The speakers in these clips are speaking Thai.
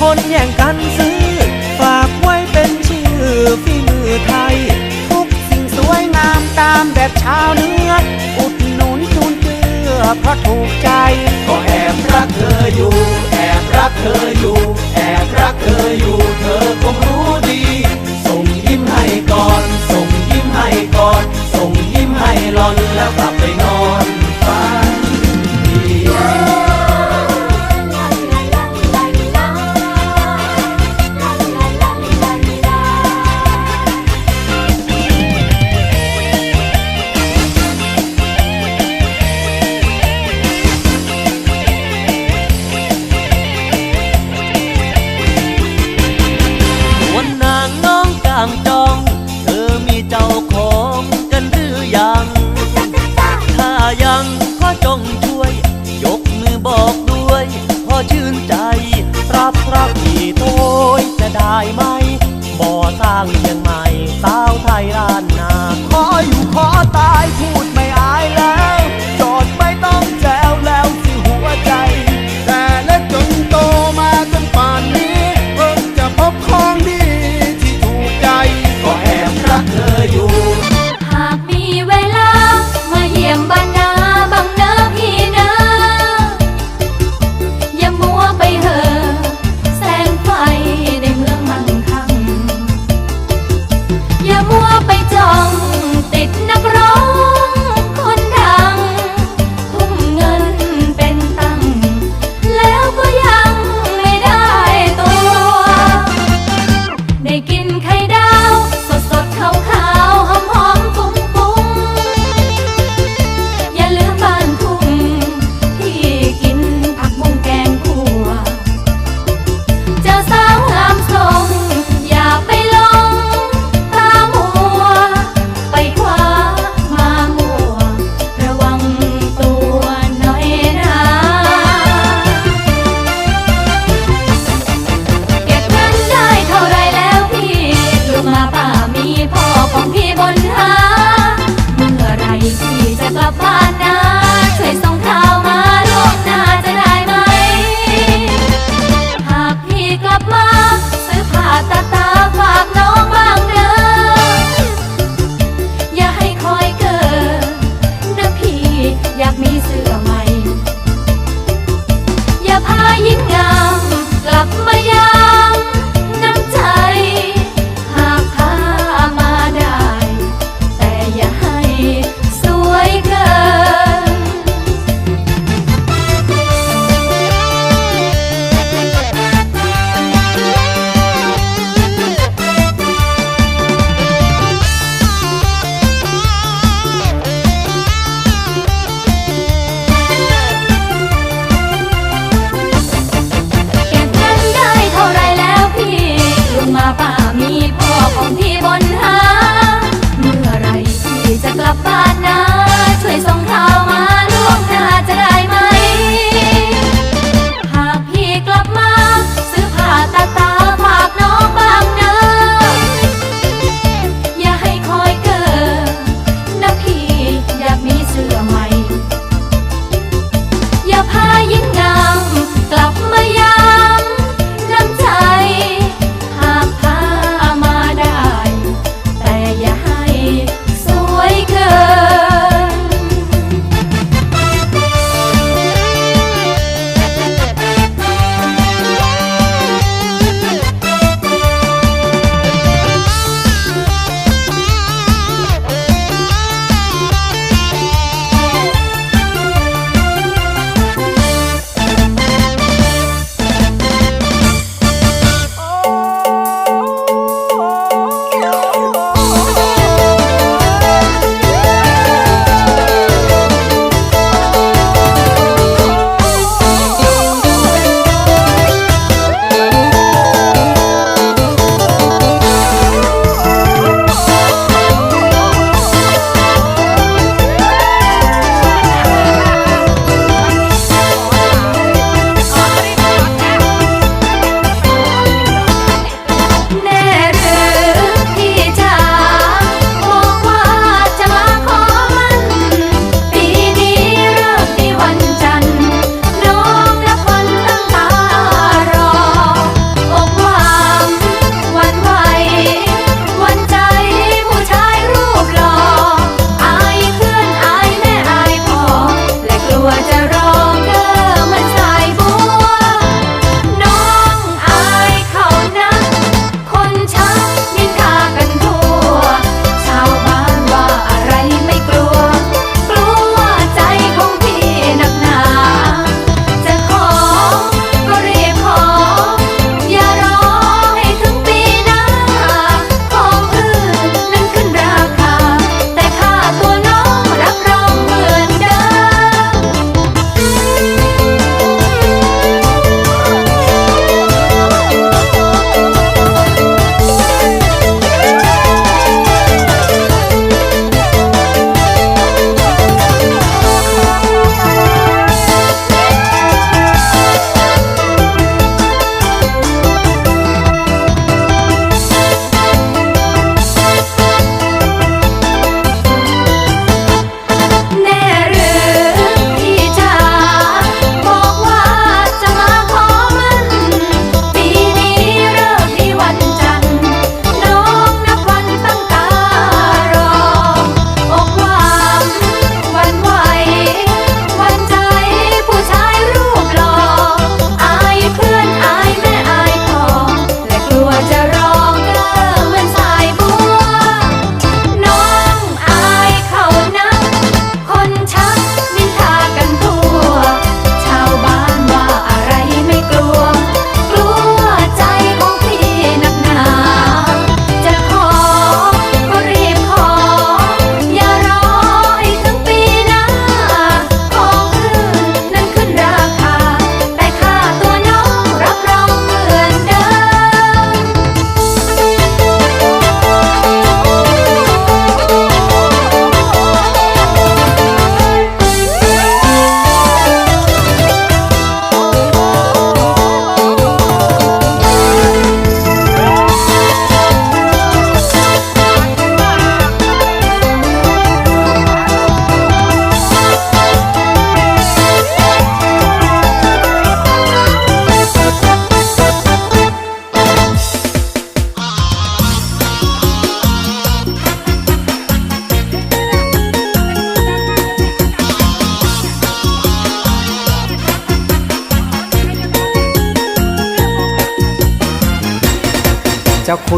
คนแย่งกันซื้อ ฝากไว้เป็นชื่อฝีมือไทย ทุกสิ่งสวยงามตามแบบชาวเนื้อ อุดหนุนจุนเจือเพราะถูกใจ ก็แอบรักเธออยู่ แอบรักเธออยู่ แอบรักเธออยู่ เธอคงรู้ดี ส่งยิ้มให้ก่อน ส่งยิ้มให้ก่อน ส่งยิ้มให้หลอนแล้วกลับ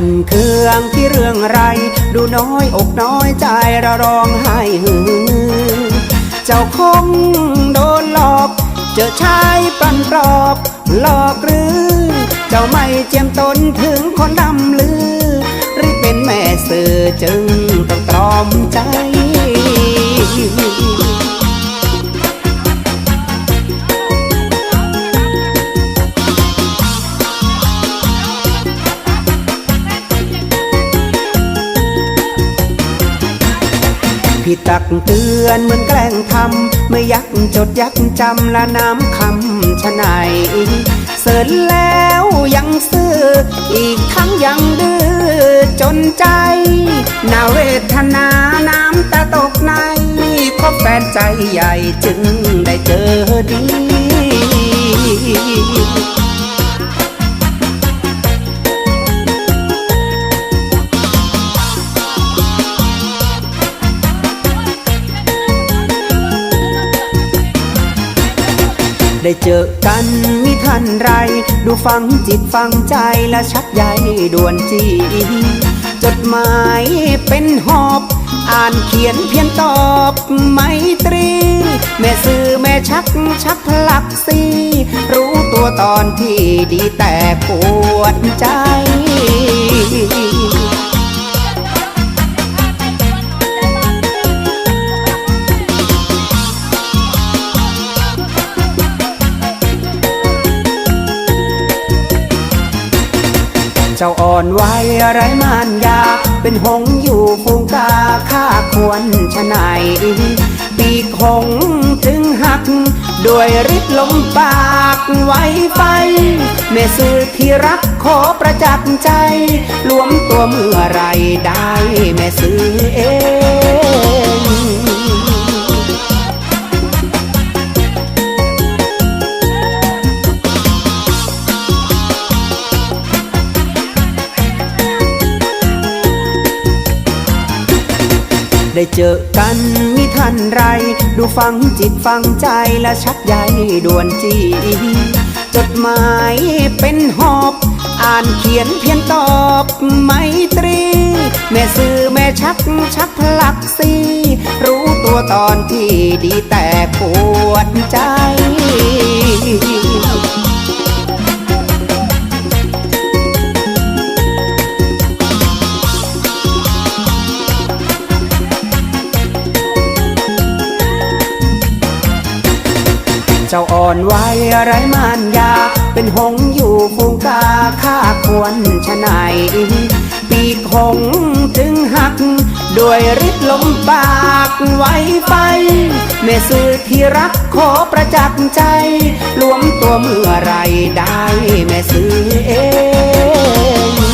คนเครื่องที่เรื่องไร ดูน้อยอกน้อยใจระร้องไห้หือ เจ้าคงโดนหลอก เจอชายปันปลอบหลอกหรือ เจ้าไม่เจียมตนถึงคนดำลือรีบเป็นแม่สื่อจึงต้องตรอมใจ ตักเตือนเหมือนแกล้งทำไม่ยักจดยักจำละน้ำคำชะไหนเสริญแล้วยังซื่ออีกทั้งยังดื้อจนใจนาเวทนาน้ำตาตกในคบแฟนใจใหญ่จึงได้เจอดี ได้เจอกันมิทันไร ดูฟังจิตฟังใจและชักใยด่วนจี จดหมายเป็นหอบ อ่านเขียนเพียนตอบไมตรี แม่ซื้อแม่ชักชักพลักซีรู้ตัวตอนที่ดีแต่ปวดใจ เจ้าอ่อนไหวไรมานยา เป็นหงอยู่ฟูงกาข้าควรชะไหนายปีกหงส์จึงหัก ด้วยฤทธิ์ลมปากไว้ไฟแม่สื่อที่รักขอประจักษ์ใจรวมตัวเมื่อไรได้แม่สื่อเอง ได้เจอกันมิทันไร ดูฟังจิตฟังใจและชักใยด่วนจีจดหมายเป็นหอบ อ่านเขียนเพียนตอบไมตรี แม่ซื้อแม่ชักชักพลักซีรู้ตัวตอนที่ดีแต่ปวดใจ เจ้าอ่อนไหวไรมานยา เป็นหงอยู่ฟูงกาข้าควรชะไหนายปีกหงส์จึงหัก ด้วยฤทธิ์ลมปากไว้ไฟแม่สื่อที่รักขอประจักษ์ใจรวมตัวเมื่อไรได้แม่สื่อเอง